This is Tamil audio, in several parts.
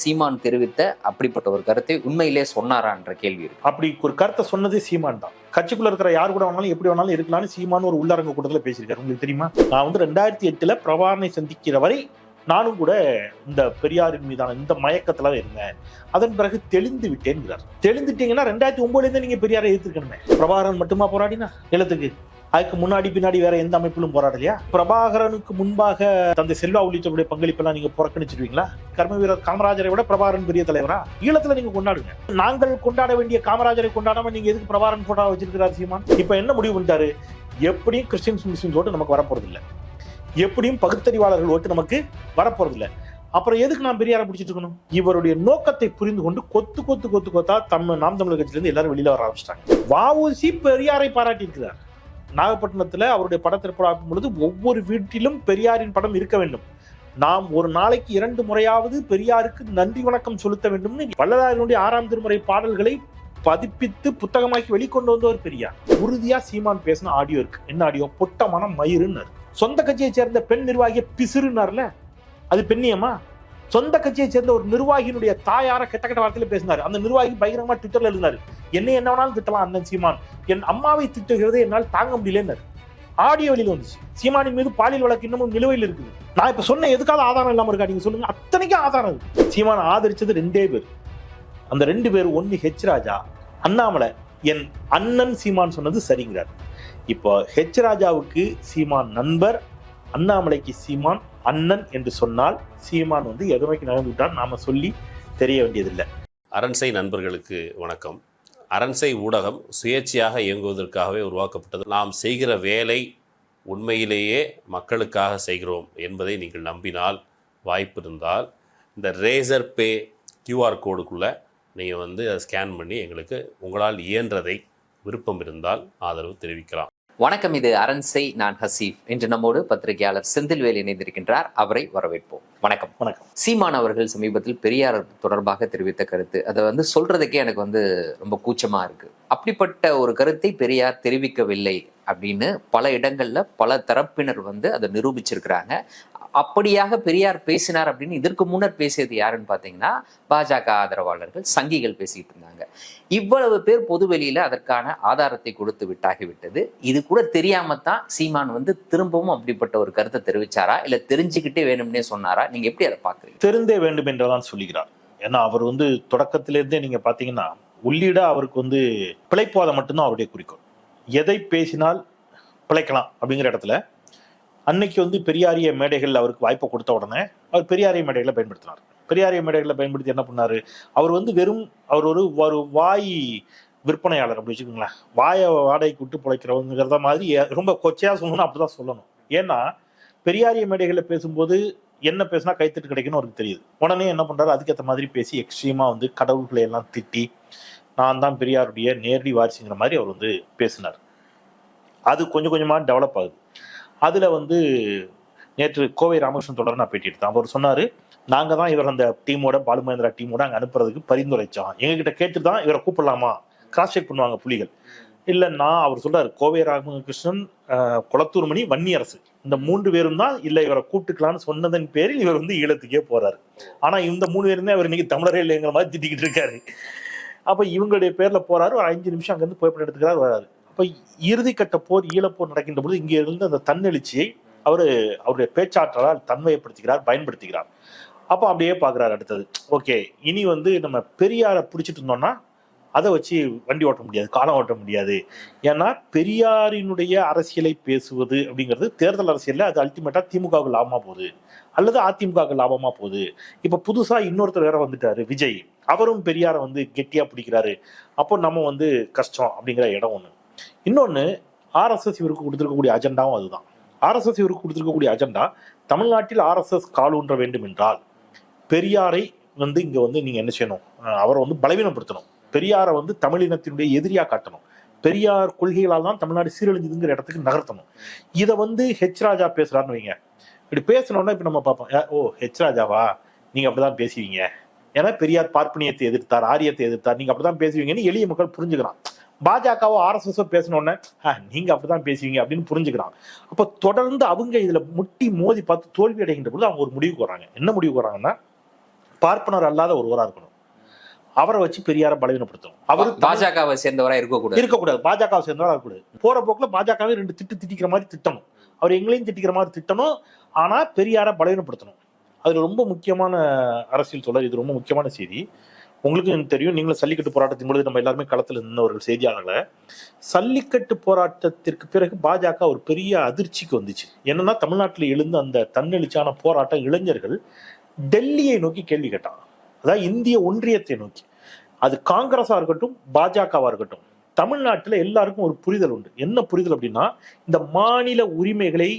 சீமான் தெரிவித்த அப்படிப்பட்ட ஒரு கருத்தை உண்மையிலே சொன்னாரான்ற கேள்வி இருக்கு. அப்படி ஒரு கருத்தை சொன்னது சீமான் தான். கட்சிக்குள்ள இருக்கிற யார் கூட வேணாலும் எப்படி வேணாலும் இருக்கலாம்னு சீமான் ஒரு உள்ளரங்க கூட்டத்தில் பேசியிருக்காரு. உங்களுக்கு தெரியுமா? நான் வந்து ரெண்டாயிரத்தி எட்டுல பிரபாரனை சந்திக்கிற வரை நானும் கூட இந்த பெரியாரின் மீதான இந்த மயக்கத்துல இருந்தேன். அதன் பிறகு தெளிந்து விட்டேன்கிறார். தெளிந்துட்டீங்கன்னா ரெண்டாயிரத்தி ஒன்பதுல இருந்து நீங்க பெரியாரை எதிர்த்துக்கணுமே பிரபாரன் மட்டுமா போராடினா? நிலத்துக்கு. அதுக்கு முன்னாடி பின்னாடி வேற எந்த அமைப்பிலும் போராடலையா பிரபாகரனுக்கு முன்பாக தந்தை செல்வா உள்ளிட்டவருடைய பங்களிப்பெல்லாம் நீங்க புறக்கணிச்சிருவீங்களா? கர்ம வீரர் காமராஜரை விட பிரபாகரன் பெரிய தலைவரா? ஈழத்துல நீங்க கொண்டாடுங்க. நாங்கள் கொண்டாட வேண்டிய காமராஜரை கொண்டாடாம நீங்க எதுக்கு பிரபாகரன் போட்டா வச்சிருக்கிறார் சீமான்? இப்ப என்ன முடிவு பண்ணிட்டாரு? எப்படியும் கிறிஸ்டின்ஸ் முஸ்லிம்ஸ் ஓட்டு நமக்கு வரப்போறது இல்ல எப்படியும் பகுத்தறிவாளர்கள் ஓட்டு நமக்கு வரப்போறது இல்ல அப்புறம் எதுக்கு நான் பெரியாரை பிடிச்சிட்டு இருக்கணும்? இவருடைய நோக்கத்தை புரிந்து கொண்டு கொத்து கொத்து கொத்து கொத்தா தம் நாம் தமிழர் கட்சியிலிருந்து எல்லாரும் வெளியில வர ஆரம்பிச்சிட்டாங்க. வாவுசி பெரியாரை பாராட்டி இருக்கிறார் நாகப்பட்டினத்தில் அவருடைய படத்திற்பட பொழுது ஒவ்வொரு வீட்டிலும் பெரியாரின் படம் இருக்க வேண்டும். நாம் ஒரு நாளைக்கு இரண்டு முறையாவது பெரியாருக்கு நன்றி வணக்கம் செலுத்த வேண்டும்னு வல்லதாரினுடைய ஆறாம் திருமுறை பாடல்களை பதிப்பித்து புத்தகமாக்கி வெளிக்கொண்டு வந்தவர் பெரியார். உறுதியா சீமான் பேசின ஆடியோ இருக்கு. என்ன ஆடியோ பொட்டமான மயிருன்னு சொந்த கட்சியை சேர்ந்த பெண் நிர்வாகிய பிசிறுனார்ல? அது பெண்ணியமா? சொந்த கட்சியை சேர்ந்த ஒரு நிர்வாகியினுடைய தாயார கெட்ட கெட்ட வார்த்தையில பேசினார். அந்த நிர்வாகி பயங்கரமா ட்விட்டர்ல எழுதினார். என்ன என்ன வேணாலும் திட்டலாம் அண்ணன் சீமான். என் அம்மாவை திட்டுகிறது என்னால் தாங்க முடியலன்னாரு. ஆடியோ வழியில் வந்துச்சு. சீமானின் மீது பாலியல் வழக்கு இன்னமும் நிலுவையில் இருக்குது. நான் இப்ப சொன்ன எதுக்காக ஆதாரம் இல்லாம இருக்கா நீங்க சொல்லுங்க. அத்தனைக்கும் ஆதாரம் இருக்கு சீமான் ஆதரிச்சது ரெண்டே பேர். அந்த ரெண்டு பேர் ஒன்னு ஹெச் ராஜா அண்ணாமலை. என் அண்ணன் சீமான் சொன்னது சரிங்கிறார். இப்போ ஹெச் ராஜாவுக்கு சீமான் நண்பர் அண்ணாமலைக்கு சீமான் அண்ணன் என்று சொன்னால் சீமான் வந்து எதுமைக்கு நடந்து விட்டால் நாம சொல்லி தெரிய வேண்டியதில்லை. அரண்சை நண்பர்களுக்கு வணக்கம். அரண்சை ஊடகம் சுயேட்சையாக இயங்குவதற்காகவே உருவாக்கப்பட்டது. நாம் செய்கிற வேலை உண்மையிலேயே மக்களுக்காக செய்கிறோம் என்பதை நீங்கள் நம்பினால் வாய்ப்பு இருந்தால் இந்த ரேசர் பே கியூஆர் கோடுக்குள்ளே நீங்கள் வந்து அதை ஸ்கேன் பண்ணி எங்களுக்கு உங்களால் இயன்றதை விருப்பம் இருந்தால் ஆதரவு தெரிவிக்கலாம். வணக்கம் இது அரண்சை நான் ஹசீப் இன்று நம்மோடு பத்திரிகையாளர் செந்தில்வேல் இணைந்திருக்கின்றார். அவரை வரவேற்போம். வணக்கம். வணக்கம். சீமான் அவர்கள் சமீபத்தில் பெரியார் தொடர்பாக தெரிவித்த கருத்து. அதை வந்து சொல்றதுக்கே எனக்கு வந்து ரொம்ப கூச்சமா இருக்கு. அப்படிப்பட்ட ஒரு கருத்தை பெரியார் தெரிவிக்கவில்லை அப்படின்னு பல இடங்கள்ல பல தரப்பினர் வந்து அதை நிரூபிச்சிருக்கிறாங்க. அப்படியாக பெரியார் பேசினார் அப்படின்னு இதற்கு முன்னர் பேசியது யாருன்னு பார்த்தீங்கன்னா பாஜக ஆதரவாளர்கள் சங்கிகள் பேசிட்டு இருந்தாங்க. இவ்வளவு பேர் பொதுவெளியில அதற்கான ஆதாரத்தை கொடுத்து விட்டாகிவிட்டது இது கூட தெரியாம தான் சீமான் வந்து திரும்பவும் அப்படிப்பட்ட ஒரு கருத்தை தெரிவிச்சாரா? இல்ல தெரிஞ்சுக்கிட்டே வேணும்னே சொன்னாரா? நீங்க எப்படி அதை பாக்குறீங்க தெரிந்தே வேண்டும் என்றுதான் சொல்லுகிறார். ஏன்னா அவர் வந்து தொடக்கத்திலிருந்தே நீங்க பாத்தீங்கன்னா உள்ளீடா அவருக்கு வந்து பிழைப்பாதை மட்டும்தான் அவருடைய குறிக்கோள். எதை பேசினால் பிழைக்கலாம் அப்படிங்கிற இடத்துல அன்னைக்கு வந்து பெரியாரிய மேடைகள் அவருக்கு வாய்ப்பை கொடுத்த உடனே அவர் பெரியாரிய மேடைகளை பயன்படுத்தினார். பெரியாரிய மேடைகளை பயன்படுத்தி என்ன பண்ணாரு? அவர் வந்து வெறும் அவர் ஒரு ஒரு வாய் விற்பனையாளர் அப்படி வச்சுக்கோங்களேன். வாயை வாடகைக்கு விட்டு பிழைக்கிறவங்கிறத மாதிரி ரொம்ப கொச்சையாக சொல்லணும் அப்படிதான் சொல்லணும். ஏன்னா பெரியாரிய மேடைகளில் பேசும்போது என்ன பேசினா கைத்தட்டு கிடைக்குன்னு அவருக்கு தெரியுது. உடனே என்ன பண்ணுறாரு அதுக்கேற்ற மாதிரி பேசி எக்ஸ்ட்ரீமாக வந்து கடவுள்களை எல்லாம் திட்டி நான் தான் பெரியாருடைய நேரடி வாரிசுங்கிற மாதிரி அவர் வந்து பேசினார். அது கொஞ்சம் கொஞ்சமாக டெவலப் ஆகுது. அதில் வந்து நேற்று கோவை ராமகிருஷ்ணன் தொடர் நான் பேட்டி எடுத்தேன் அவர் சொன்னார் நாங்கள் தான் இவர் அந்த டீமோட பாலு மகேந்திரா டீமோட அங்கே அனுப்புறதுக்கு பரிந்துரைச்சோம். எங்ககிட்ட கேட்டு தான் இவரை கூப்பிடலாமா? கிராஸ் செக் பண்ணுவாங்க புலிகள். இல்லைன்னா அவர் சொல்றாரு கோவை ராமகிருஷ்ணன் குளத்தூர் மணி வன்னியரசு. இந்த மூன்று பேரும் தான் இல்லை இவரை கூப்பிட்டுக்கலான்னு சொன்னதன் பேரில் இவர் வந்து ஈழத்துக்கே போறாரு. ஆனா இந்த மூணு பேரும் தான் இவர் இன்னைக்கு தமிழரே இல்லைங்கிற மாதிரி திட்டிக்கிட்டு இருக்காரு. அப்ப இவங்களுடைய பேர்ல போறாரு ஒரு அஞ்சு நிமிஷம் அங்கிருந்து புகைப்படம் எடுத்துக்கிறார் வராரு. அப்ப இறுதிக்கட்ட போர் ஈழப்போர் நடக்கின்ற பொழுது இங்கே இருந்து அந்த தன்னெழுச்சியை அவர் அவருடைய பேச்சாற்றலால் தன்மையப்படுத்துகிறார் பயன்படுத்துகிறார் அப்போ அப்படியே பார்க்குறாரு அடுத்தது. ஓகே இனி வந்து நம்ம பெரியாரை பிடிச்சிட்டு இருந்தோம்னா அதை வச்சு வண்டி ஓட்ட முடியாது காலம் ஓட்ட முடியாது. ஏன்னா பெரியாரினுடைய அரசியலை பேசுவது அப்படிங்கிறது தேர்தல் அரசியலில் அது அல்டிமேட்டாக திமுகவுக்கு லாபமாக போகுது அல்லது அதிமுகவுக்கு லாபமாக போகுது. இப்போ புதுசாக இன்னொருத்தர் வேற வந்துட்டாரு விஜய். அவரும் பெரியாரை வந்து கெட்டியாக பிடிக்கிறாரு. அப்போ நம்ம வந்து கஷ்டம் அப்படிங்கிற இடம் ஒன்று இன்னொன்று ஆர்எஸ்எஸ் இவருக்கு கொடுத்துருக்கக்கூடிய அஜெண்டாவும் அதுதான். ஆர்எஸ்எஸ் இவருக்கு கொடுத்துருக்கக்கூடிய அஜெண்டா தமிழ்நாட்டில் ஆர்எஸ்எஸ் கால் வேண்டும் என்றால் பெரியாரை வந்து இங்கே வந்து நீங்கள் என்ன செய்யணும்? அவரை வந்து பலவீனப்படுத்தணும். பெரியாரை வந்து தமிழினத்தினுடைய எதிரியாக காட்டணும். பெரியார் கொள்கைகளால் தான் தமிழ்நாடு சீரழிஞ்சுதுங்கிற இடத்துக்கு நகர்த்தணும். இதை வந்து ஹெச் ராஜா பேசுகிறாருன்னு வைங்க. இப்படி பேசணும்னா இப்போ நம்ம பார்ப்போம். ஓ ஹெச் ராஜாவா? நீங்கள் அப்படி தான் பேசுவீங்க. ஏன்னா பெரியார் பார்ப்பனியத்தை எதிர்த்தார் ஆரியத்தை எதிர்த்தார். நீங்கள் அப்படி தான் பேசுவீங்கன்னு எளிய மக்கள் புரிஞ்சுக்கிறான். பாஜகவோ ஆர்எஸ்எஸோ பேசணுன்னே "ஆ, நீங்க அப்படிதான் பேசுவீங்க அப்படின்னு புரிஞ்சுக்கிறான் அப்ப தொடர்ந்து அவங்க இதுல முட்டி மோதி பார்த்து தோல்வி அடைகின்ற பொழுது அவங்க ஒரு முடிவுக்கு வராங்க என்ன முடிவுக்கு வராங்கன்னா பார்ப்பனர் அல்லாத ஒருவரா இருக்கணும். அவரை வச்சு பெரியாரை பலவீனப்படுத்தணும். அவர் பாஜகவை சேர்ந்தவரா இருக்கக்கூடாது. இருக்கக்கூடாது. பாஜகவை சேர்ந்தவரா இருக்கக்கூடாது. போற போக்குல பாஜகவை ரெண்டு திட்டு திட்டிக்கிற மாதிரி திட்டணும். அவர் எங்களையும் திட்டிக்கிற மாதிரி திட்டணும். ஆனா பெரியாரை பலவீனப்படுத்தணும். அதுல ரொம்ப முக்கியமான அரசியல் சொல்ல இது ரொம்ப முக்கியமான செய்தி. உங்களுக்கு எனக்கு தெரியும் நீங்களும் சல்லிக்கட்டு போராட்டத்தின் பொழுது நம்ம எல்லாருமே களத்தில் நின்றவர்கள் செய்தியாளர்களை. சல்லிக்கட்டு போராட்டத்திற்கு பிறகு பாஜக ஒரு பெரிய அதிர்ச்சிக்கு வந்துச்சு. என்னன்னா தமிழ்நாட்டில் எழுந்த அந்த தன்னெழுச்சியான போராட்டம் இளைஞர்கள் டெல்லியை நோக்கி கேள்வி கேட்டான் அதாவது இந்திய ஒன்றியத்தை நோக்கி. அது காங்கிரஸா இருக்கட்டும் பாஜகவா இருக்கட்டும். தமிழ்நாட்டில் எல்லாருக்கும் ஒரு புரிதல் உண்டு. என்ன புரிதல் அப்படின்னா இந்த மாநில உரிமைகளை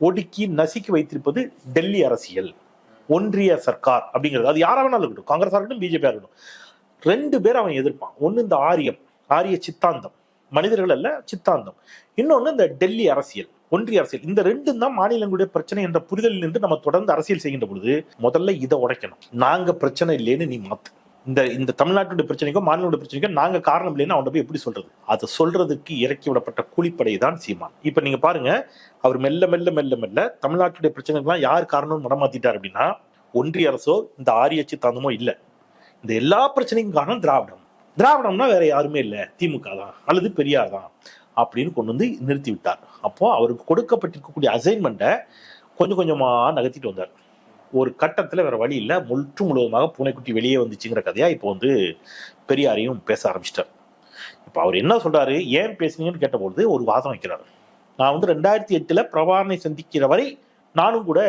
ஒடுக்கி நசுக்கி வைத்திருப்பது டெல்லி அரசியல். ஒன்றிய சர்க்கார் அப்படிங்கிறது. அது யாராக வேணாலும் இருக்கட்டும். காங்கிரஸாக இருக்கட்டும் பிஜேபியாக இருக்கட்டும். ரெண்டு பேர் அவன் எதிர்ப்பான் ஒன்னு இந்த ஆரியம். ஆரிய சித்தாந்தம். மனிதர்கள் அல்ல சித்தாந்தம். இன்னொன்று இந்த டெல்லி அரசியல். ஒன்றிய அரசியல். இந்த ரெண்டும் தான் மாநிலங்களுடைய பிரச்சனை என்ற புரிதலில் நின்று நம்ம தொடர்ந்து அரசியல் செய்கின்ற பொழுது முதல்ல இதை உடைக்கணும். நாங்கள் பிரச்சனை இல்லைன்னு நீ மாற்று இந்த இந்த தமிழ்நாட்டுடைய பிரச்சனைக்கோ மாநிலோட பிரச்சனைக்கோ நாங்க காரணம் இல்லைன்னு அவன் போய் எப்படி சொல்றது? அதை சொல்றதுக்கு இறக்கி விடப்பட்ட கூலிப்படை தான் சீமான். இப்ப நீங்க பாருங்க அவர் மெல்ல மெல்ல மெல்ல மெல்ல தமிழ்நாட்டுடைய பிரச்சனைகள்லாம் யார் காரணம்னு மடமாத்திட்டார் அப்படின்னா ஒன்றிய அரசோ இந்த ஆரிய சித்தாந்தமோ இல்ல. இந்த எல்லா பிரச்சனைக்கும் காரணம் திராவிடம். திராவிடம்னா வேற யாருமே இல்ல. திமுக தான் அல்லது பெரியார் தான் அப்படின்னு கொண்டு வந்து நிறுத்தி விட்டார். அப்போ அவருக்கு கொடுக்கப்பட்டிருக்கக்கூடிய அசைன்மெண்ட்டை கொஞ்சம் கொஞ்சமா நகர்த்திட்டு வந்தார். ஒரு கட்டத்துல வேற வழி இல்ல. முற்று முழுவதுமாக பூனைக்குட்டி வெளியே வந்துச்சுங்கிற கதையா இப்போ வந்து பெரியாரையும் பேச ஆரம்பிச்சிட்டார். இப்போ அவர் என்ன சொல்றாரு? ஏன் பேசுனீங்கன்னு கேட்டபொழுது ஒரு வாதம் வைக்கிறார். நான் வந்து ரெண்டாயிரத்தி எட்டுல பிரபாரனை சந்திக்கிற வரை நானும் கூட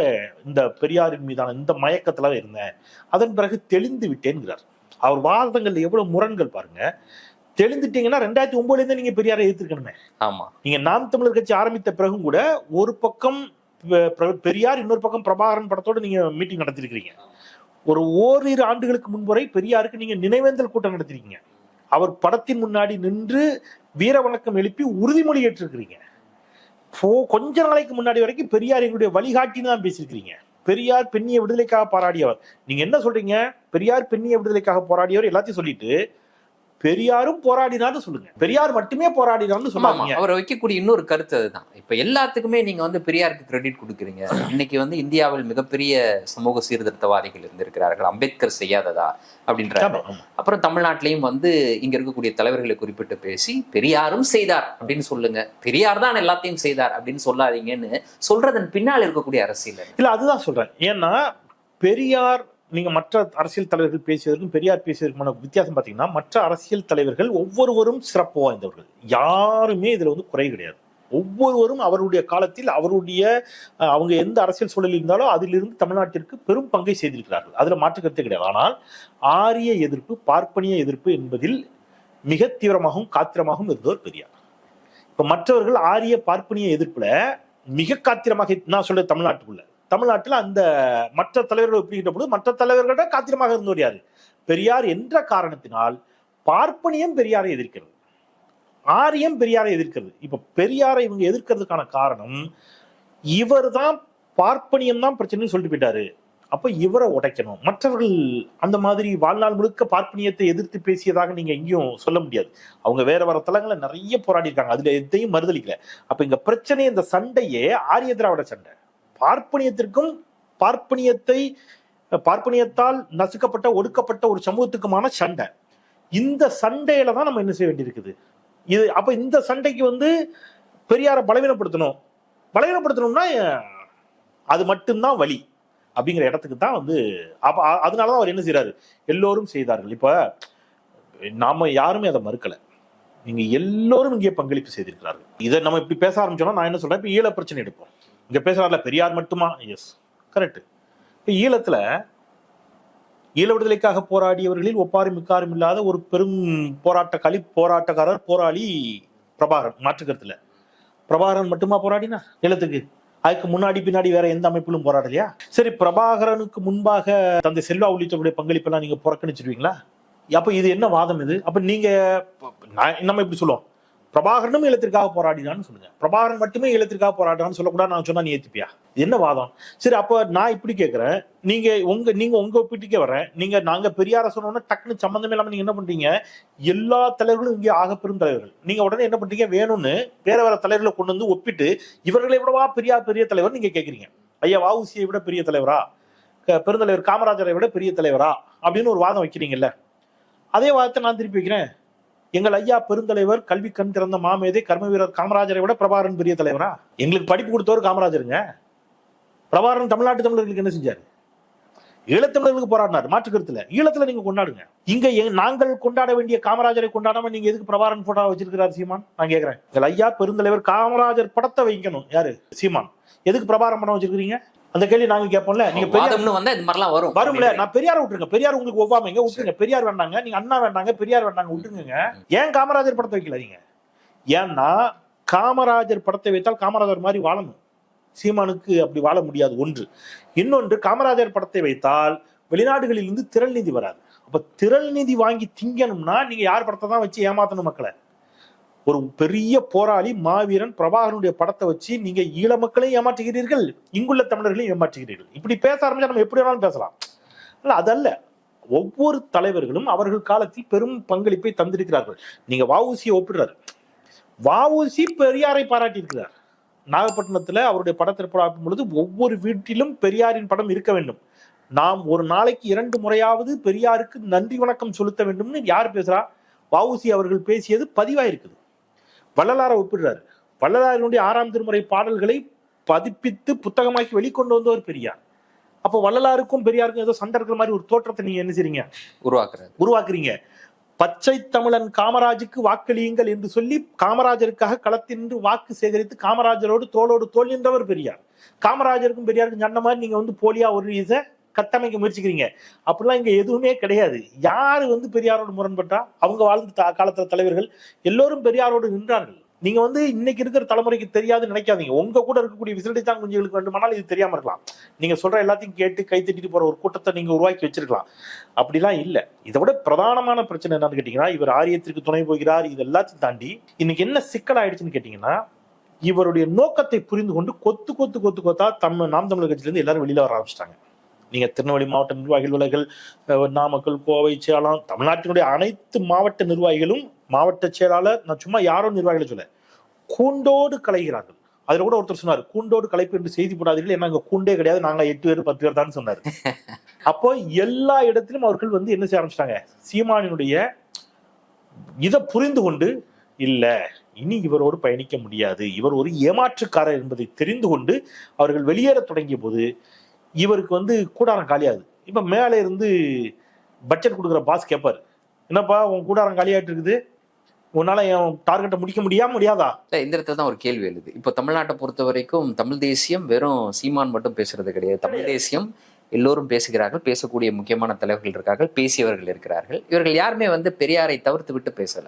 இந்த பெரியாரின் மீதான இந்த மயக்கத்துல இருந்தேன். அதன் பிறகு தெளிந்து விட்டேன்கிறார். அவர் வாதங்கள் எவ்வளவு முரண்கள் பாருங்க. தெளிந்துட்டீங்கன்னா ரெண்டாயிரத்தி ஒன்பதுல இருந்து நீங்க பெரியாரை எதிர்த்துக்கணுமே ஆமா. நீங்க நாம் தமிழர் கட்சி ஆரம்பித்த பிறகும் கூட ஒரு பக்கம் பெரியார் இன்னொரு பக்கம் பிரபாகரன் படத்தோட நீங்க மீட்டிங் நடத்திருக்கிறீங்க. ஒரு ஓரிரு ஆண்டுகளுக்கு முன்புரை பெரியாருக்கு நீங்க நினைவேந்தல் கூட்டம் நடத்திருக்கீங்க. அவர் படத்தின் முன்னாடி நின்று வீர வணக்கம் எழுப்பி உறுதிமொழி ஏற்றிருக்கிறீங்க. போ கொஞ்ச நாளைக்கு முன்னாடி வரைக்கும் பெரியார் எங்களுடைய வழிகாட்டின்னு தான் பேசியிருக்கிறீங்க. பெரியார் பெண்ணிய விடுதலைக்காக போராடியவர் நீங்க என்ன சொல்றீங்க? பெரியார் பெண்ணிய விடுதலைக்காக போராடியவர் எல்லாத்தையும் சொல்லிட்டு பெரியாரும் போராடினார்னு சொல்லுங்க. பெரியார் மட்டுமே போராடினார்னு சொல்லாதீங்க. அவர் வைக்கக்கூடிய இன்னொரு கருத்து அதுதான். இப்ப எல்லாத்துக்குமே நீங்க வந்து பெரியாருக்கு கிரெடிட் கொடுக்குறீங்க. இன்னைக்கு வந்து இந்தியாவில் மிகப்பெரிய சமூக சீர்திருத்தவாதிகள் இருந்திருக்கிறார்கள். அம்பேத்கர் செய்யாததா? ஆமா. அப்புறம் தமிழ்நாட்டிலையும் வந்து இங்க இருக்கக்கூடிய தலைவர்களை குறிப்பிட்டு பேசி பெரியாரும் செய்தார் அப்படின்னு சொல்லுங்க. பெரியார் தான் எல்லாத்தையும் செய்தார் அப்படின்னு சொல்லாதீங்கன்னு சொல்றதன் பின்னால் இருக்கக்கூடிய அரசியல் இல்ல அதுதான் சொல்றேன். ஏன்னா பெரியார் நீங்க மற்ற அரசியல் தலைவர்கள் பேசியதற்கும் பெரியார் பேசியதற்குமான வித்தியாசம் பாத்தீங்கன்னா மற்ற அரசியல் தலைவர்கள் ஒவ்வொருவரும் சிறப்பு வாய்ந்தவர்கள். யாருமே இதுல வந்து குறை கிடையாது. ஒவ்வொருவரும் அவருடைய காலத்தில் அவருடைய அவங்க எந்த அரசியல் சூழலில் இருந்தாலும் அதிலிருந்து தமிழ்நாட்டிற்கு பெரும் பங்கை செய்திருக்கிறார்கள். அதுல மாற்று கருத்து கிடையாது. ஆனால் ஆரிய எதிர்ப்பு பார்ப்பனிய எதிர்ப்பு என்பதில் மிக தீவிரமாகவும் காத்திரமாகவும் இருந்தவர் பெரியார். இப்ப மற்றவர்கள் ஆரிய பார்ப்பனிய எதிர்ப்புல மிக காத்திரமாக நான் சொல்றது தமிழ்நாட்டுக்குள்ள. தமிழ்நாட்டில் அந்த மற்ற தலைவர்கள் ஒப்பிடுகின்ற பொழுது மற்ற தலைவர்களிடம் காத்திரமாக இருந்து யாரு பெரியார் என்ற காரணத்தினால் பார்ப்பனியம் பெரியாரை எதிர்க்கிறது. ஆரியம் பெரியாரை எதிர்க்கிறது. இப்ப பெரியாரை இவங்க எதிர்க்கிறதுக்கான காரணம் இவர் தான் பார்ப்பனியம் தான் பிரச்சனைன்னு சொல்லிட்டு போயிட்டாரு. அப்ப இவரை உடைக்கணும். மற்றவர்கள் அந்த மாதிரி வாழ்நாள் முழுக்க பார்ப்பனியத்தை எதிர்த்து பேசியதாக நீங்க எங்கேயும் சொல்ல முடியாது. அவங்க வேற வேற தளங்களை நிறைய போராடி இருக்காங்க அதுல எதையும் மறுதளிக்கல. அப்ப இங்க பிரச்சனை இந்த சண்டையே ஆரிய திராவிட சண்டை. பார்ப்பனியத்திற்கும் பார்ப்பனியத்தை பார்ப்பனியத்தால் நசுக்கப்பட்ட ஒடுக்கப்பட்ட ஒரு சமூகத்துக்குமான சண்டை. இந்த சண்டையில தான் நம்ம என்ன செய்ய வேண்டியிருக்குது? இது அப்ப இந்த சண்டைக்கு வந்து பெரியாரை பலவீனப்படுத்தணும். பலவீனப்படுத்தணும்னா அது மட்டும்தான் வழி அப்படிங்கிற இடத்துக்கு தான் வந்து அப்ப அதனாலதான் அவர் என்ன செய்யறாரு எல்லோரும் செய்தார்கள். இப்ப நாம யாருமே அதை மறுக்கல. நீங்க எல்லோரும் இங்கே பங்களிப்பு செய்திருக்கிறார்கள். இதை நம்ம இப்படி பேச ஆரம்பிச்சோம்னா நான் என்ன சொல்றேன்? இப்ப ஈழ பிரச்சனை எடுப்போம். இங்க பேசுறாருல பெரியார் மட்டுமா? எஸ் கரெக்ட் ஈழத்துல ஈழ விடுதலைக்காக போராடியவர்களில் ஒப்பாரி மிக்காரும் இல்லாத ஒரு பெரும் போராட்ட களி போராட்டக்காரர் போராளி பிரபாகரன் மாற்று கருத்துல பிரபாகரன் மட்டுமா போராடினா? ஈழத்துக்கு. அதுக்கு முன்னாடி பின்னாடி வேற எந்த அமைப்பிலும் போராடலையா? சரி பிரபாகரனுக்கு முன்பாக தந்தை செல்வா உள்ளிட்டவருடைய பங்களிப்பெல்லாம் நீங்க புறக்கணிச்சிருவீங்களா? அப்ப இது என்ன வாதம் இது? அப்ப நீங்க நான் நம்ம இப்படி சொல்லுவோம். பிரபாகரனும் ஈழத்திற்காக போராடினான்னு சொல்லுங்க. பிரபாகரன் மட்டுமே ஈழத்திற்காக போராடினான்னு சொல்லக்கூடாது நான் சொன்னா நீ ஏத்துப்பியா? என்ன வாதம்? சரி அப்ப நான் இப்படி கேட்கிறேன் நீங்க உங்க நீங்க உங்க ஒப்பிட்டுக்கே வரேன் நீங்க நாங்க பெரியார சொன்னோம்னா டக்குன்னு சம்பந்தமே இல்லாம நீங்க என்ன பண்றீங்க? எல்லா தலைவர்களும் இங்கே ஆக பெரும் தலைவர்கள். நீங்க உடனே என்ன பண்றீங்க? வேணும்னு வேற வேற தலைவர்களை கொண்டு வந்து ஒப்பிட்டு இவர்களை விடவா பெரியார் பெரிய தலைவர் நீங்க கேட்குறீங்க ஐயா வாவுசியை விட பெரிய தலைவரா? க- பெருந்தலைவர் காமராஜரை விட பெரிய தலைவரா? அப்படின்னு ஒரு வாதம் வைக்கிறீங்கல்ல. அதே வாதத்தை நான் திருப்பி வைக்கிறேன். எங்கள் ஐயா பெருந்தலைவர் கல்வி கண் திறந்த மாமேதை கர்ம வீரர் காமராஜரை விட பிரபாரன் பெரிய தலைவரா? எங்களுக்கு படிப்பு கொடுத்தவர் காமராஜருங்க. பிரபாரன் தமிழ்நாட்டு தமிழர்களுக்கு என்ன செஞ்சாரு? ஈழத்தமிழர்களுக்கு போராடினார் மாற்று கருத்துல. ஈழத்துல நீங்க கொண்டாடுங்க. இங்க நாங்கள் கொண்டாட வேண்டிய காமராஜரை கொண்டாடாம நீங்க எதுக்கு பிரபாரன் போட்டோ வச்சிருக்கிறார் சீமான்? நான் கேக்குறேன். எங்கள் ஐயா பெருந்தலைவர் காமராஜர் படத்தை வைக்கணும். யாரு? சீமான். எதுக்கு பிரபாரம் படம் வச்சிருக்கீங்க அந்த கேள்வி நாங்க கேட்போம்ல. நீங்க பெரியார் வாதம்னு வந்தா இந்த மாதிரிலாம் வரும். வரும்ல. நான் பெரியார் விட்டுருங்க. பெரியார் உங்களுக்கு ஒவ்வாமைங்க விட்டுருங்க. பெரியார் வேண்டாங்க. நீங்க அண்ணா வேண்டாங்க. பெரியார் வேண்டாங்க. விட்டுருங்க ஏன் காமராஜர் படத்தை வைக்கல நீங்க ஏன்னா காமராஜர் படத்தை வைத்தால் காமராஜர் மாதிரி வாழணும். சீமானுக்கு அப்படி வாழ முடியாது ஒன்று. இன்னொன்று காமராஜர் படத்தை வைத்தால் வெளிநாடுகளில் இருந்து திரள் நிதி வராது. அப்ப திரள் நிதி வாங்கி திங்கணும்னா நீங்க யார் படத்தை தான் வச்சு ஏமாத்தணும் மக்களை? ஒரு பெரிய போராளி மாவீரன் பிரபாகரனுடைய படத்தை வச்சு நீங்க ஈழ மக்களையும் ஏமாற்றுகிறீர்கள் இங்குள்ள தமிழர்களையும் ஏமாற்றுகிறீர்கள். இப்படி பேச ஆரம்பிச்சா நம்ம எப்படி வேணாலும் பேசலாம். அதல்ல. ஒவ்வொரு தலைவர்களும் அவர்கள் காலத்தில் பெரும் பங்களிப்பை தந்திருக்கிறார்கள். நீங்க வவுசியை ஒப்பிடுறாரு. வவுசி பெரியாரை பாராட்டியிருக்கிறார். நாகப்பட்டினத்துல அவருடைய படத்தை பார்க்கும் பொழுது ஒவ்வொரு வீட்டிலும் பெரியாரின் படம் இருக்க வேண்டும். நாம் ஒரு நாளைக்கு இரண்டு முறையாவது பெரியாருக்கு நன்றி வணக்கம் செலுத்த வேண்டும்னு யார் பேசுறா? வவுசி அவர்கள் பேசியது பதிவாயிருக்குது. வள்ளலாரை ஒப்பிடுறாரு. வள்ளலாரினுடைய ஆறாம் திருமுறை பாடல்களை பதிப்பித்து புத்தகமாக்கி வெளிக்கொண்டு வந்தவர் பெரியார். அப்போ வள்ளலாருக்கும் பெரியாருக்கும் ஏதோ சண்டை இருக்கிற மாதிரி ஒரு தோற்றத்தை நீங்க என்ன செய்றீங்க? உருவாக்குறது உருவாக்குறீங்க. பச்சை தமிழன் காமராஜுக்கு வாக்களியுங்கள் என்று சொல்லி காமராஜருக்காக களத்தில் நின்று வாக்கு சேகரித்து காமராஜரோடு தோளோடு தோல் நின்றவர் பெரியார். காமராஜருக்கும் பெரியாருக்கும் சண்டை மாதிரி நீங்க வந்து போலியா ஒரு இதை கட்டமைக்க முயற்சிக்கிறீங்க. அப்படிலாம் இங்க எதுவுமே கிடையாது. யாரு வந்து பெரியாரோடு முரண்பட்டா? அவங்க வாழ்ந்த தா- காலத்துல தலைவர்கள் எல்லோரும் பெரியாரோடு நின்றார்கள். நீங்க வந்து இன்னைக்கு இருக்கிற தலைமுறைக்கு தெரியாது நினைக்காதீங்க. உங்க கூட இருக்கக்கூடிய விசிலடித்தான் குஞ்சுகளுக்கு வேண்டுமானால் இது தெரியாம இருக்கலாம். நீங்க சொல்ற எல்லாத்தையும் கேட்டு கை தட்டிட்டு போற ஒரு கூட்டத்தை நீங்க உருவாக்கி வச்சிருக்கலாம். அப்படிலாம் இல்ல. இதை விட பிரதானமான பிரச்சனை என்னன்னு கேட்டீங்கன்னா இவர் ஆரியத்திற்கு துணை போகிறார். இது எல்லாத்தையும் தாண்டி இன்னைக்கு என்ன சிக்கல் ஆயிடுச்சுன்னு கேட்டீங்கன்னா இவருடைய நோக்கத்தை புரிந்து கொண்டு கொத்து கொத்து கொத்து கொத்தா தம் நாம் தமிழர் கட்சியிலேருந்து எல்லாரும் வெளியில வர ஆரம்பிச்சிட்டாங்க. நீங்க திருநெல்வேலி மாவட்ட நிர்வாகிகள் உலகள் நாமக்கல் கோவை சேலம் தமிழ்நாட்டினுடைய அனைத்து மாவட்ட நிர்வாகிகளும் மாவட்ட செயலாளர் நான் சும்மா யாரோ நிர்வாகிகளை சொல்ல கூண்டோடு கலைகிறார்கள். அதுல கூட ஒருத்தர் சொன்னார் கூண்டோடு கலைப்பு என்று செய்தி போடாதீர்கள் ஏன்னா அங்க கூண்டே கிடையாது நாங்க எட்டு பேர் பத்து பேர் தான் சொன்னார். அப்போ எல்லா இடத்திலும் அவர்கள் வந்து என்ன செய்ய ஆரம்பிச்சிட்டாங்க சீமானினுடைய இதை புரிந்து கொண்டு இல்ல இனி இவரோடு பயணிக்க முடியாது இவர் ஒரு ஏமாற்றுக்காரர் என்பதை தெரிந்து கொண்டு அவர்கள் வெளியேற தொடங்கிய போது இவருக்கு வந்து கூடாரம் காலியாகுது. இப்போ மேலே இருந்து பட்ஜெட் கொடுக்குற பாஸ் கேட்பாரு என்னப்பா உன் கூடாரம் காலியாயிட்டு இருக்குது. உன்னால என் டார்கெட்டை முடிக்க முடியாம முடியாதா? இல்ல இந்த இடத்துல தான் ஒரு கேள்வி எழுது. இப்போ தமிழ்நாட்டை பொறுத்த வரைக்கும் தமிழ் தேசியம் வெறும் சீமான் மட்டும் பேசுறது கிடையாது. தமிழ் தேசியம் எல்லோரும் பேசுகிறார்கள் பேசக்கூடிய முக்கியமான தலைவர்கள் இருக்கார்கள் பேசியவர்கள் இருக்கிறார்கள். இவர்கள் யாருமே வந்து பெரியாரை தவிர்த்து விட்டு பேசல.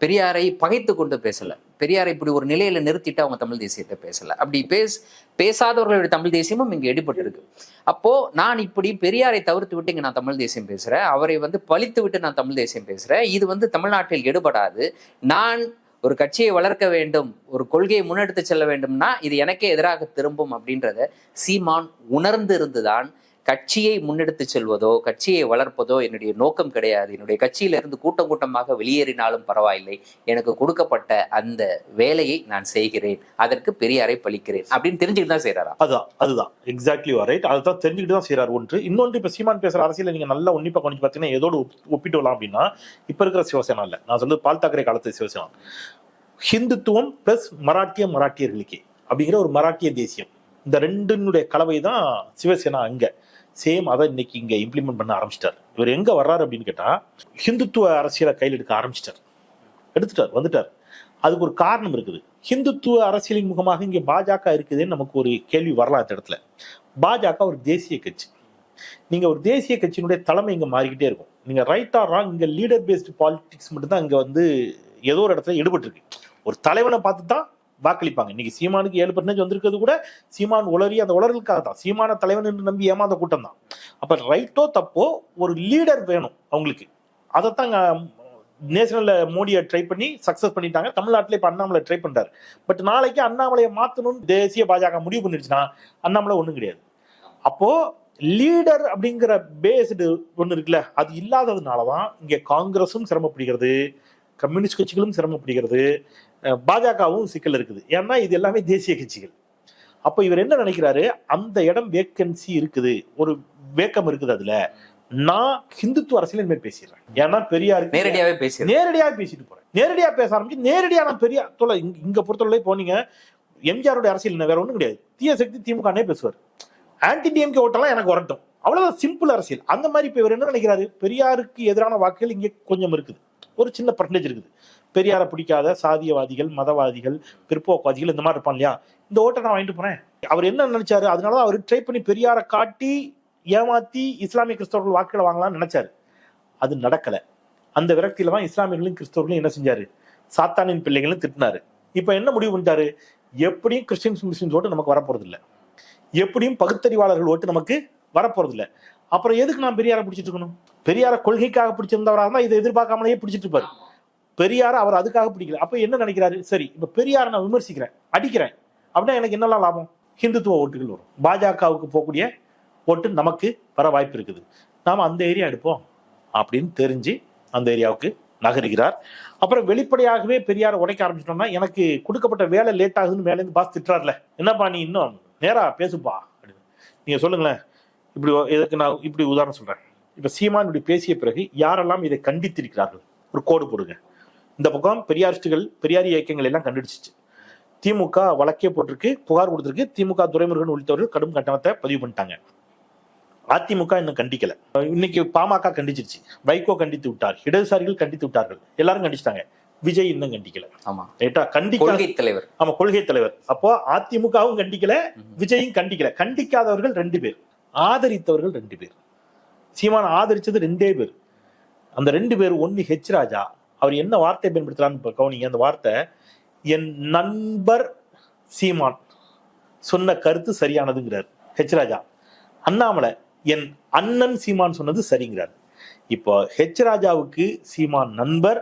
பெரியாரை பகைத்து கொண்டு பேசல. பெரியாரை இப்படி ஒரு நிலையில நிறுத்திட்டு அவங்க தமிழ் தேசியத்தை பேசல. அப்படி பேஸ் பேசாதவர்களுடைய தமிழ் தேசியமும் இங்க எடுபட்டிருக்கு அப்போ நான் இப்படி பெரியாரை தவிர்த்து விட்டு இங்க நான் தமிழ் தேசியம் பேசுறேன். அவரை வந்து பழித்து விட்டு நான் தமிழ் தேசியம் பேசுறேன். இது வந்து தமிழ்நாட்டில் எடுபடாது. நான் ஒரு கட்சியை வளர்க்க வேண்டும் ஒரு கொள்கையை முன்னெடுத்து செல்ல வேண்டும்னா இது எனக்கே எதிராக திரும்பும் அப்படின்றத சீமான் உணர்ந்து இருந்துதான் கட்சியை முன்னெடுத்து செல்வதோ கட்சியை வளர்ப்பதோ என்னுடைய நோக்கம் கிடையாது. என்னுடைய கட்சியிலிருந்து கூட்டம் கூட்டமாக வெளியேறினாலும் பரவாயில்லை. எனக்கு கொடுக்கப்பட்ட அந்த வேலையை நான் செய்கிறேன். அதற்கு பெரியாரை பழிக்கிறேன் அப்படின்னு தெரிஞ்சுக்கிட்டு தான் செய்யறாரா அதுதான் அதுதான். எக்ஸாக்ட்லி ரைட் அதுதான் தெரிஞ்சுக்கிட்டு தான் செய்யறாரு ஒன்று. இன்னொன்று இப்ப சீமான் பேசுற அரசியல நீங்க நல்லா உன்னிப்பா கொஞ்சம் பார்த்தீங்கன்னா எதோடு ஒப்பிட்டு வரலாம் அப்படின்னா இப்ப இருக்கிற சிவசேனா இல்லை. நான் சொல்றது பால் தாக்கரே காலத்து சிவசேனா. ஹிந்துத்துவம் பிளஸ் மராட்டிய மராட்டியர்களுக்கே அப்படிங்கிற ஒரு மராட்டிய தேசியம். இந்த ரெண்டினுடைய கலவை தான் சிவசேனா அங்கே. சேம் அதை இன்னைக்கு இங்க இம்ப்ளிமெண்ட் பண்ண ஆரம்பிச்சிட்டார். இவர் எங்க வர்றாரு அப்படின்னு கேட்டா ஹிந்துத்துவ அரசியலை கையில் எடுக்க ஆரம்பிச்சிட்டார். எடுத்துட்டார் வந்துட்டார். அதுக்கு ஒரு காரணம் இருக்குது. ஹிந்துத்துவ அரசியலின் முகமாக இங்கே பாஜக இருக்குதுன்னு நமக்கு ஒரு கேள்வி வரலாம் அந்த இடத்துல. பாஜக ஒரு தேசிய கட்சி. நீங்க ஒரு தேசிய கட்சியினுடைய தலைமை இங்க மாறிக்கிட்டே இருக்கும். நீங்க ரைட் ஆர் ராங் இங்க லீடர் பேஸ்டு பாலிடிக்ஸ் மட்டும் தான் இங்க வந்து ஏதோ ஒரு இடத்துல ஈடுபட்டிருக்கு. ஒரு தலைவனை பார்த்து தான் வாக்களிப்பாங்க. இன்னைக்கு சீமானுக்கு ஏழு பர்சன்டேஜ் வந்திருக்கிறது கூட சீமான் உளறி அந்த உளறலுக்காக தான். சீமான தலைவன் என்று நம்பி ஏமாந்த கூட்டம் தான். அப்ப ரைட்டோ தப்போ ஒரு லீடர் வேணும் அவங்களுக்கு. அதைத்தான் நேஷனல்ல மோடியை ட்ரை பண்ணி சக்சஸ் பண்ணிட்டாங்க. தமிழ்நாட்டில் இப்போ அண்ணாமலை ட்ரை பண்றாரு. பட் நாளைக்கு அண்ணாமலையை மாத்தணும்னு தேசிய பாஜக முடிவு பண்ணிடுச்சுன்னா அண்ணாமலை ஒன்றும் கிடையாது. அப்போ லீடர் அப்படிங்கிற பேஸ்டு ஒன்று இருக்குல்ல அது இல்லாததுனால தான் இங்கே காங்கிரஸும் சிரமப்படுகிறது கம்யூனிஸ்ட் கட்சிகளும் சிரமப்படுகிறது. பாஜகவும் சிக்கல் இருக்குது. ஏன்னா இது எல்லாமே தேசிய கட்சிகள். அப்போ இவர் என்ன நினைக்கிறாரு? அந்த இடம் வேக்கன்சி இருக்குது. ஒரு வேக்கம் இருக்குது அதுல. நான் ஹிந்துத்துவ அரசியல் இனிமேல் பேசிடுறேன். ஏன்னா பெரியாருக்கு நேரடியாவே பேசுறேன் நேரடியாக பேசிட்டு போறேன். நேரடியா பேச ஆரம்பிச்சு நேரடியா நான் பெரிய தொலை இங்க பொறுத்தவரை போனீங்க. எம்ஜிஆரோட அரசியல் என்ன வேற ஒண்ணும் கிடையாது. தீய சக்தி திமுகனே பேசுவார். ஆன்டி டிஎம்கே ஓட்டெல்லாம் எனக்கு வரட்டும். அவ்வளவுதான் சிம்பிள் அரசியல். அந்த மாதிரி இப்ப இவர் என்ன நினைக்கிறாரு? பெரியாருக்கு எதிரான வாக்குகள் இங்கே கொஞ்சம் இருக்குது. ஒரு சின்ன பர்சன்டேஜ் இருக்குது. பெரியாரை பிடிக்காத சாதியவாதிகள் மதவாதிகள் பிற்போக்குவாதிகள் இந்த மாதிரி இருப்பான் இல்லையா? இந்த ஓட்டை நான் வாங்கிட்டு போறேன். அவர் என்ன நினைச்சாரு? அதனாலதான் அவர் ட்ரை பண்ணி பெரியாரை காட்டி ஏமாத்தி இஸ்லாமிய கிறிஸ்தவர்கள் வாக்குகளை வாங்கலாம்னு நினைச்சாரு. அது நடக்கல. அந்த விரக்தியில தான் இஸ்லாமியர்களும் கிறிஸ்தவர்களும் என்ன செஞ்சாரு? சாத்தானின் பிள்ளைகளும் திட்டினாரு. இப்ப என்ன முடிவு பண்ணிட்டாரு? எப்படியும் கிறிஸ்டின்ஸ் முஸ்லிம்ஸ் ஓட்டு நமக்கு வரப்போறது இல்ல எப்படியும் பகுத்தறிவாளர்கள் ஓட்டு நமக்கு வரப்போறது இல்ல அப்புறம் எதுக்கு நான் பெரியாரை பிடிச்சிட்டு இருக்கணும்? பெரியார கொள்கைக்காக பிடிச்சிருந்தவராக இருந்தால் இதை எதிர்பார்க்காமலேயே பிடிச்சிட்டு இருப்பாரு. பெரியார அவர் அதுக்காக பிடிக்கல. அப்ப என்ன நினைக்கிறாரு? சரி இப்ப பெரியாரை நான் விமர்சிக்கிறேன் அடிக்கிறேன். அப்படின்னா எனக்கு என்னெல்லாம் லாபம்? ஹிந்துத்துவ ஓட்டுகள் வரும். பாஜகவுக்கு போகக்கூடிய ஓட்டு நமக்கு வர வாய்ப்பு இருக்குது. நாம் அந்த ஏரியா எடுப்போம் அப்படின்னு தெரிஞ்சு அந்த ஏரியாவுக்கு நகருகிறார். அப்புறம் வெளிப்படையாகவே பெரியார் உடைக்க ஆரம்பிச்சிட்டோம்னா எனக்கு கொடுக்கப்பட்ட வேலை லேட் ஆகுதுன்னு மேலேருந்து பாஸ் திட்டுறாருல. என்னப்பா நீ இன்னும் நேரா பேசுப்பா அப்படின்னு. நீங்க சொல்லுங்களேன். இப்படி எதுக்கு நான் இப்படி உதாரணம் சொல்றேன். இப்ப சீமான் இப்படி பேசிய பிறகு யாரெல்லாம் இதை கண்டித்திருக்கிறார்கள்? ஒரு கோடு போடுங்க. இந்த பக்கம் பெரியாரிஸ்டுகள் பெரியார் இயக்கங்கள் எல்லாம் கண்டுபிடிச்சிச்சு. திமுக வழக்கே போட்டிருக்கு புகார் கொடுத்திருக்கு. திமுக துரைமுருகன் உள்ளிட்டவர்கள் கடும் கட்டணத்தை பதிவு பண்ணிட்டாங்க. அதிமுக இன்னும் கண்டிக்கல. இன்னைக்கு பாமக கண்டிச்சிருச்சு. வைகோ கண்டித்து விட்டார். இடதுசாரிகள் கண்டித்து விட்டார்கள். எல்லாரும் கண்டிச்சிட்டாங்க. விஜய் இன்னும் கண்டிக்கல. ஆமா. ரைட்டா? கண்டிக்க கொள்கை தலைவர். ஆமா கொள்கை தலைவர். அப்போ அதிமுகவும் கண்டிக்கல விஜயும் கண்டிக்கல. கண்டிக்காதவர்கள் ரெண்டு பேர். ஆதரித்தவர்கள் ரெண்டு பேர். சீமான் ஆதரிச்சது ரெண்டே பேர். அந்த ரெண்டு பேர் ஒன்னு ஹெச் ராஜா அவர் என்ன வார்த்தையை பயன்படுத்துறான்னு கவனிங்க. அந்த வார்த்தை என் நண்பர் சீமான் சொன்ன கருத்து சரியானதுங்கிறார். ஹெச் ராஜா. அண்ணாமலை என் அண்ணன் சீமான் சொன்னது சரிங்கிறார். இப்போ ஹெச் ராஜாவுக்கு சீமான் நண்பர்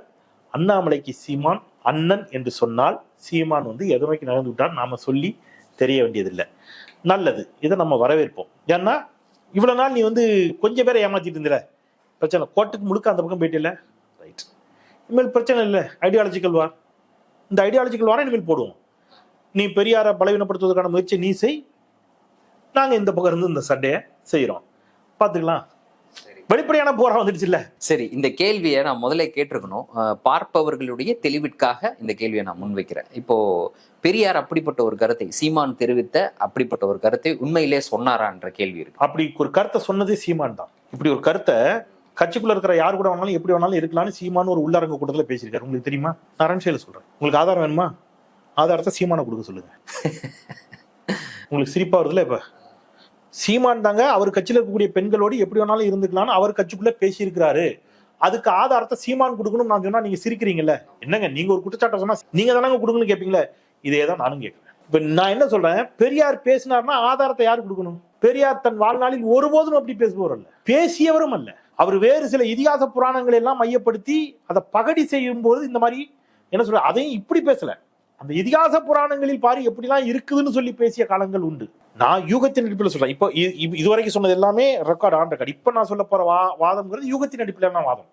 அண்ணாமலைக்கு சீமான் அண்ணன் என்று சொன்னால் சீமான் வந்து எதுமைக்கு நகர்ந்து விட்டார் நாம சொல்லி தெரிய வேண்டியதில்லை. நல்லது. இதை நம்ம வரவேற்போம். ஏன்னா இவ்வளவு நாள் நீ வந்து கொஞ்சம் பேரை ஏமாத்திட்டு இருந்தில. பிரச்சனை. கோட்டுக்கு முழுக்க அந்த பக்கம் போயிட்டு ரைட் இனிமேல் பிரச்சனை இல்லை. ஐடியாலஜிக்கல் வார் இந்த ஐடியாலஜிக்கல் வாரம் இனிமேல் போடுவோம். நீ பெரியாரை பலவீனப்படுத்துவதற்கான முயற்சி நீ செய். நாங்க இந்த பக்கம் இருந்து இந்த சண்டையை செய்யறோம் பாத்துக்கலாம் சரி. வெளிப்படையான போரா வந்துடுச்சுல்ல? சரி இந்த கேள்வியை நான் முதல்ல கேட்டிருக்கணும். பார்ப்பவர்களுடைய தெளிவிற்காக இந்த கேள்வியை நான் முன்வைக்கிறேன். இப்போ பெரியார் அப்படிப்பட்ட ஒரு கருத்தை சீமான் தெரிவித்த அப்படிப்பட்ட ஒரு கருத்தை உண்மையிலே சொன்னாரான்ற கேள்வி இருக்கு. அப்படி ஒரு கருத்தை சொன்னதே சீமான் தான். இப்படி ஒரு கருத்தை கட்சிக்குள்ள இருக்கிற யார் கூட வேணாலும் எப்படி வேணாலும் இருக்கலாம்னு சீமான் ஒரு உள்ளரங்க கூட்டத்துல பேசியிருக்காரு. உங்களுக்கு தெரியுமா? நான் அரண்சையில சொல்றேன். உங்களுக்கு ஆதாரம் வேணுமா? ஆதாரத்தை சீமான கொடுக்க சொல்லுங்க. உங்களுக்கு சிரிப்பா வருதுல்ல இப்ப? சீமான் தாங்க அவர் கட்சியில இருக்கக்கூடிய பெண்களோடு எப்படி வேணாலும் இருந்துக்கலாம்னு அவர் கட்சிக்குள்ள பேசியிருக்கிறாரு. அதுக்கு ஆதாரத்தை சீமான் கொடுக்கணும் நான் சொன்னா நீங்க சிரிக்கிறீங்கல்ல? என்னங்க நீங்க ஒரு குற்றச்சாட்டை சொன்னா நீங்க தானங்க கொடுக்கணும்னு கேட்பீங்களே இதே தான் நானும் கேட்கிறேன். இப்ப நான் என்ன சொல்றேன்? பெரியார் பேசினார்னா ஆதாரத்தை யார் கொடுக்கணும்? பெரியார் தன் வாழ்நாளில் ஒருபோதும் அப்படி பேசுபவர் அல்ல. பேசியவரும் அல்ல. அவர் வேறு சில இதிகாச புராணங்களை எல்லாம் மையப்படுத்தி அதை பகடி செய்யும் போது இந்த மாதிரி என்ன சொல்ற அதையும் இப்படி பேசல. அந்த இதிகாச புராணங்களில் பாரு எப்படிலாம் இருக்குதுன்னு சொல்லி பேசிய காலங்கள் உண்டு. நான் யூகத்தின் அடிப்பில் சொல்றேன். இப்போ இதுவரைக்கும் சொன்னது எல்லாமே ரெக்கார்ட் ஆன் ரெக்கார்ட் இப்போ நான் சொல்ல போற வா வாதம்ங்கிறது யூகத்தின் அடிப்பிலான வாதம்.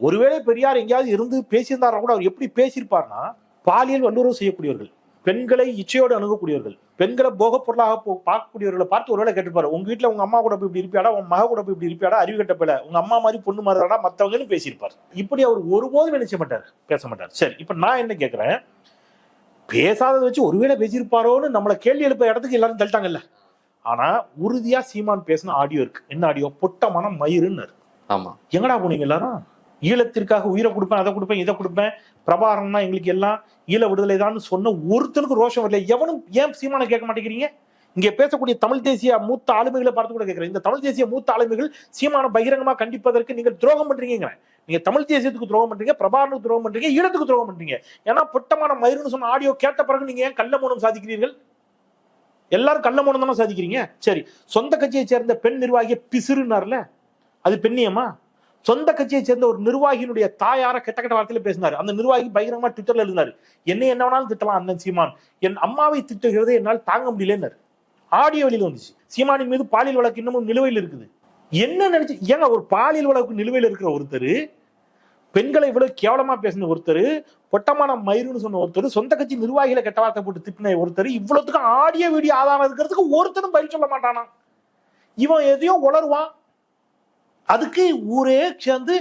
ஒருவேளை பெரியார் எங்கேயாவது இருந்து பேசியிருந்தாரா கூட அவர் எப்படி பேசியிருப்பார்னா பாலியல் வல்லுறவு செய்யக்கூடியவர்கள். பெண்களை இச்சையோடு அணுகக்கூடியவர்கள் பெண்களை போக பொருளாக பார்க்கக்கூடியவர்களை பார்த்து ஒருவேளை கேட்டிருப்பாரு உங்க வீட்டுல உங்க அம்மா கூட போய் இப்படி இருப்பியாடா உங்க மக கூட போய் இப்படி இருப்பியாடா அறிவு கட்ட பிள்ளை. உங்க அம்மா மாதிரி பொண்ணு மாதிரிடா மத்தவங்கன்னு பேசியிருப்பார். இப்படி அவர் ஒருபோதும் நினைச்ச மாட்டார்? பேச மாட்டார். சரி இப்ப நான் என்ன கேட்கிறேன் பேசாததை வச்சு ஒருவேளை பேசியிருப்பாரோன்னு நம்மளை கேள்வி எழுப்ப இடத்துக்கு எல்லாரும் தள்ளிட்டாங்கல்ல. ஆனா உறுதியா சீமான் பேசின ஆடியோ இருக்கு. என்ன ஆடியோ? பொட்டமான மயிருன்னு ஆமா. எங்கடா போனீங்க எல்லாரும்? ஈழத்திற்காக உயிரை கொடுப்பேன் அதை கொடுப்பேன் இதை கொடுப்பேன். பிரபாகரன்னா எங்களுக்கு எல்லாம் ஈழ விடுதலை தான் சொன்ன ஒருத்தனுக்கு ரோஷம் வரல. எவனும் ஏன் சீமான கேட்க மாட்டேங்கிறீங்க? இங்கே பேசக்கூடிய தமிழ் தேசிய மூத்த ஆளுமைகளை பார்த்து கூட கேட்கிறேன். இந்த தமிழ் தேசிய மூத்த ஆளுமைகள் சீமான பகிரங்கமா கண்டிப்பதற்கு நீங்கள் துரோகம் பண்றீங்க நீங்க தமிழ் தேசியத்துக்கு துரோகம் பண்றீங்க பிரபாகரனுக்கு துரோகம் பண்றீங்க ஈழத்துக்கு துரோகம் பண்றீங்க. ஏன்னா பொட்டமான மயிருன்னு சொன்ன ஆடியோ கேட்ட பிறகு நீங்க ஏன் கள்ள மௌனம் சாதிக்கிறீர்கள்? எல்லாரும் கள்ள மௌனம் தானே சாதிக்கிறீங்க? சரி சொந்த கட்சியை சேர்ந்த பெண் நிர்வாகிய பிசிறுனார்ல. அது பெண்ணியமா? சொந்த கட்சியை சேர்ந்த ஒரு நிர்வாகியினுடைய தாயார கெட்ட கெட்ட வார்த்தையில பேசினாரு. அந்த நிர்வாகி பயங்கரமா ட்விட்டர்ல எழுதினாரு. என்ன என்ன வேணாலும் திட்டலாம் அண்ணன் சீமான். என் அம்மாவை திட்டுகிறதை என்னால் தாங்க முடியலன்னு ஆடியோ வெளியில வந்துச்சு. சீமானின் மீது பாலியல் வழக்கு இன்னமும் நிலுவையில் இருக்குது. என்ன நினைச்சு ஏங்க ஒரு பாலியல் வழக்கு நிலுவையில் இருக்கிற ஒருத்தர் பெண்களை இவ்வளவு கேவலமா பேசின ஒருத்தர் பொட்டமான மயிருன்னு சொன்ன ஒருத்தர் சொந்த கட்சி நிர்வாகிகளை கெட்ட வார்த்தை போட்டு திட்டின ஒருத்தர் இவ்வளவுத்துக்கு ஆடியோ வீடியோ ஆதாரம் இருக்கிறதுக்கு ஒருத்தரும் பதில் சொல்ல மாட்டானா? இவன் எதையோ உளருவான் அதுக்கு ஊரே சேர்ந்து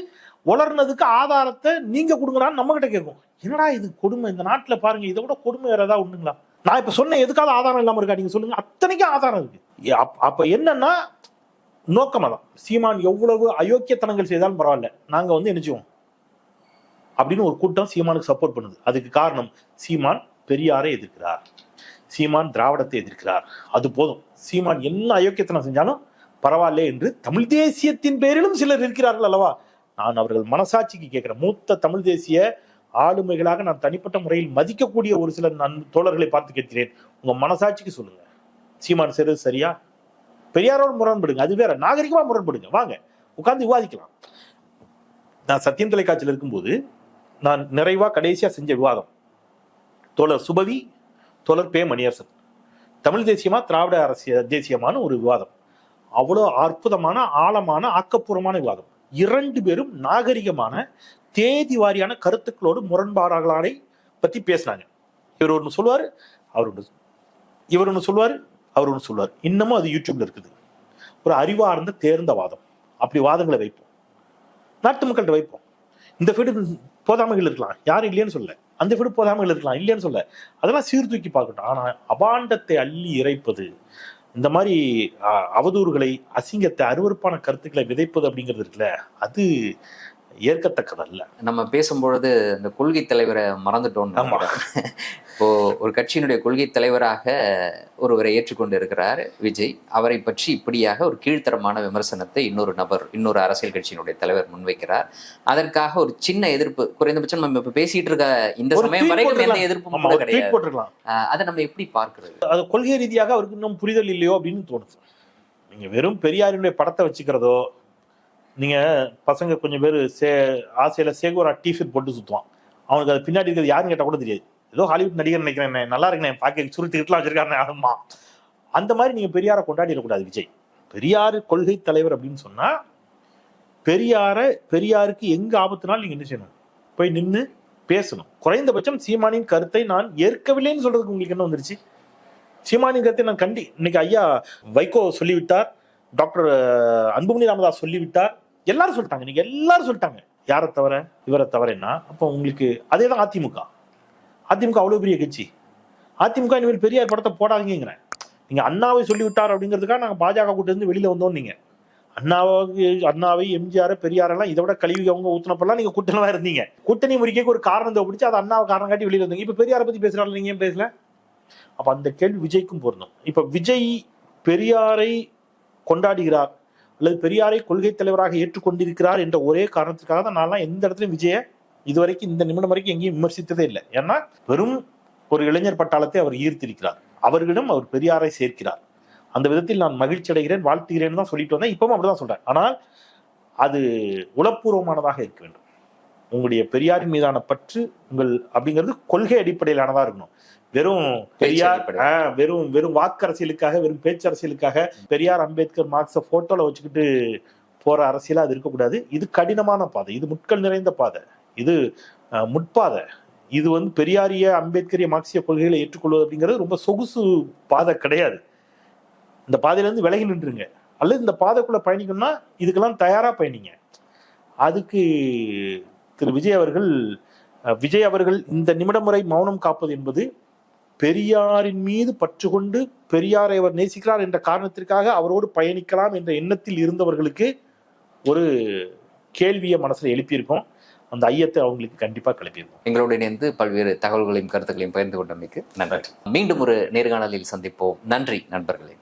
வளர்னதுக்கு ஆதாரத்தை நீங்க கொடுங்கடான்னு நம்ம கிட்ட கேட்கும். என்னடா இது கொடுமை? இந்த நாட்டில் பாருங்க இதை விட கொடுமை வேற ஏதாவது உண்டுங்களா? நான் இப்ப சொன்ன எதுக்காவது ஆதாரம் இல்லாம இருக்கா நீங்க சொல்லுங்க. அத்தனைக்கும் ஆதாரம் இருக்கு. அப்ப என்னன்னா நோக்கமா தான் சீமான் எவ்வளவு அயோக்கியத்தனங்கள் செய்தாலும் பரவாயில்ல. நாங்க வந்து நினைச்சுவோம் அப்படின்னு ஒரு கூட்டம் சீமானுக்கு சப்போர்ட் பண்ணுது. அதுக்கு காரணம் சீமான் பெரியாரை எதிர்க்கிறார். சீமான் திராவிடத்தை எதிர்க்கிறார். அது போதும். சீமான் என்ன அயோக்கியத்தனம் செஞ்சாலும் பரவாயில்ல என்று தமிழ் தேசியத்தின் பேரிலும் சிலர் இருக்கிறார்கள் அல்லவா? நான் அவர்கள் மனசாட்சிக்கு கேட்கிறேன். மூத்த தமிழ் தேசிய ஆளுமைகளாக நான் தனிப்பட்ட முறையில் மதிக்கக்கூடிய ஒரு சில நன் தோழர்களை பார்த்து கேட்கிறேன். உங்க மனசாட்சிக்கு சொல்லுங்க. சீமான் செய்றது சரியா? பெரியாரோட முரண்படுங்க. அது வேற. நாகரிகமா முரண்படுங்க. வாங்க. உட்கார்ந்து விவாதிக்கலாம். நான் சத்தியம் தொலைக்காட்சியில் இருக்கும்போது நான் நிறைவா கடைசியா செஞ்ச விவாதம். தோழர் சுபவி தோழர் பே மணியரசன். தமிழ் தேசியமா திராவிட அரசிய தேசியமான ஒரு விவாதம். அவ்வளோ அற்புதமான ஆழமான ஆக்கப்பூர்வமான விவாதம். இரண்டு பேரும் நாகரிகமான தேதி வாரியான கருத்துக்களோடு முரண்பாடுகளை பற்றி பேசினாங்க இவர் ஒன்று சொல்லுவார் அவர் ஒன்று இவர் ஒன்று சொல்லுவார் அவர் ஒன்று சொல்லுவார். இன்னமும் அது யூடியூப்ல இருக்குது. ஒரு அறிவார்ந்த தேர்ந்த வாதம். அப்படி வாதங்களை வைப்போம். நாட்டு மக்கள்கிட்ட வைப்போம். இந்த ஃபீடு போதாமைகள் இருக்கலாம். யாரும் இல்லைன்னு சொல்ல அந்த ஃபீடு போதாமைகள் இருக்கலாம். இல்லைன்னு சொல்ல அதெல்லாம் சீர்தூக்கி பார்க்கட்டும். ஆனால் அபாண்டத்தை அள்ளி இறைப்பது இந்த மாதிரி அவதூறுகளை அசிங்கத்தை அருவருப்பான கருத்துக்களை விதைப்பது அப்படிங்கிறது இருக்குல்ல அது ஏற்கத்தக்கதல்ல. நம்ம பேசும்பொழுது இந்த கொள்கை தலைவரை. நினைக்கிறேன். இப்போ ஒரு கட்சியினுடைய கொள்கை தலைவராக ஒருவரை ஏற்றுக்கொண்டு இருக்கிறார் விஜய். அவரை பற்றி இப்படியாக ஒரு கீழ்த்தரமான விமர்சனத்தை இன்னொரு நபர் இன்னொரு அரசியல் கட்சியினுடைய தலைவர் முன்வைக்கிறார். அதற்காக ஒரு சின்ன எதிர்ப்பு குறைந்தபட்சம் நம்ம இப்ப பேசிட்டு இருக்க இந்த சமயம் வரைக்கும் எந்த. எதிர்ப்பும் கிடையாது. அதை நம்ம எப்படி பார்க்கிறது? அது கொள்கை ரீதியாக அவருக்கு இன்னும் புரிதல் இல்லையோ அப்படின்னு தோணுது. நீங்க வெறும் பெரியாரினுடைய படத்தை வச்சுக்கிறதோ நீங்கள் பசங்க கொஞ்சம் பேர் சே ஆசையில் சேகோரா டிஷர்ட் போட்டு சுற்றுவான் அவனுக்கு அது பின்னாடி இருக்கிறது யாருன்னு கேட்டால் கூட தெரியாது. ஏதோ ஹாலிவுட் நடிகர் நினைக்கிறேன் நல்லா இருக்கேன் பார்க்க சுருட்டி கிட்டலாம் வச்சிருக்காரு ஆமா. அந்த மாதிரி நீங்கள் பெரியாரை கொண்டாடிடக்கூடாது விஜய். பெரியார் கொள்கை தலைவர் அப்படின்னு சொன்னால் பெரியாரை பெரியாருக்கு எங்கே ஆபத்துனாலும் நீங்கள் என்ன செய்யணும்? போய் நின்று பேசணும். குறைந்தபட்சம் சீமானின் கருத்தை நான் ஏற்கவில்லைன்னு சொல்றதுக்கு உங்களுக்கு என்ன வந்துருச்சு? சீமானின் கருத்தை நான் கண்டி இன்னைக்கு ஐயா வைகோ சொல்லிவிட்டார் டாக்டர் அன்புமணி ராமதாஸ் சொல்லிவிட்டார் எல்லாரும் சொல்லிட்டாங்க. நீங்க எல்லாரும் சொல்லிட்டாங்க. யாரை தவிர இவரை தவிரன்னா அப்போ உங்களுக்கு அதே தான் அதிமுக. அதிமுக அவ்வளவு பெரிய கட்சி. அதிமுக இனிமேல் பெரியார் படத்தை போடாதீங்கிறேன் நீங்க அண்ணாவை சொல்லிவிட்டார் அப்படிங்கிறதுக்காக நாங்கள் பாஜக கூட்ட இருந்து வெளியில வந்தோம் நீங்க. அண்ணாவுக்கு அண்ணாவை எம்ஜிஆர் பெரியாரெல்லாம் இதை விட கழிவு அவங்க ஊத்தினப்பெல்லாம் நீங்க கூட்டணமா இருந்தீங்க. கூட்டணி முறிக்க ஒரு காரணத்தை பிடிச்சி அது அண்ணாவை காரணம் காட்டி வெளியில வந்தீங்க. இப்ப பெரியாரை பத்தி பேசுறாரு நீங்க ஏன் பேசல? அப்ப அந்த கேள்வி விஜய்க்கும் பொருந்தும் இப்ப விஜய் பெரியாரை கொண்டாடுகிறார். அல்லது பெரியாரை கொள்கை தலைவராக ஏற்றுக்கொண்டிருக்கிறார் என்ற ஒரே காரணத்துக்காக தான் நான்லாம் எந்த இடத்துலையும் விஜய இதுவரைக்கும் இந்த நிமிடம் வரைக்கும் எங்கேயும் விமர்சித்ததே இல்லை. ஏன்னா வெறும் ஒரு இளைஞர் பட்டாளத்தை அவர் ஈர்த்திருக்கிறார். அவர்களிடம் அவர் பெரியாரை சேர்க்கிறார். அந்த விதத்தில் நான் மகிழ்ச்சி அடைகிறேன் வாழ்த்துகிறேன் தான் சொல்லிட்டு வந்தேன். இப்பவும் அப்படிதான் சொல்றேன். ஆனால் அது உளப்பூர்வமானதாக இருக்க வேண்டும். உங்களுடைய பெரியாரின் மீதான பற்று உங்கள் அப்படிங்கிறது கொள்கை அடிப்படையிலானதா இருக்கணும். வெறும் பெரியார் வெறும் வெறும் வாக்கு அரசியலுக்காக வெறும் பேச்சு அரசியலுக்காக பெரியார் அம்பேத்கர் மார்க்ஸ போட்டோல வச்சுக்கிட்டு போற அரசியலா அது இருக்கக்கூடாது. இது கடினமான பாதை. இது முட்கள் நிறைந்த பாதை. இது முட்பாதை. இது வந்து பெரியாரிய அம்பேத்கரிய மார்க்சிய கொள்கைகளை ஏற்றுக்கொள்வது அப்படிங்கிறது ரொம்ப சொகுசு பாதை கிடையாது. இந்த பாதையில இருந்து விலகி நின்றுங்க அல்லது இந்த பாதைக்குள்ள பயணிக்கணும்னா இதுக்கெல்லாம் தயாரா பயணிங்க. அதுக்கு திரு விஜய் அவர்கள் விஜய் அவர்கள் இந்த நிமிடம் வரை மௌனம் காப்பது என்பது பெரியாரின் மீது பற்று கொண்டு பெரியாரை அவர் நேசிக்கிறார் என்ற காரணத்திற்காக அவரோடு பயணிக்கலாம் என்ற எண்ணத்தில் இருந்தவர்களுக்கு ஒரு கேள்வியை மனசில் எழுப்பியிருக்கோம். அந்த ஐயத்தை அவங்களுக்கு கண்டிப்பாக கிளப்பியிருக்கோம். எங்களோடு இணைந்து பல்வேறு தகவல்களையும் கருத்துக்களையும் பகிர்ந்து கொண்டமைக்கு நன்றி. மீண்டும் ஒரு நேர்காணலில் சந்திப்போம். நன்றி நண்பர்களே.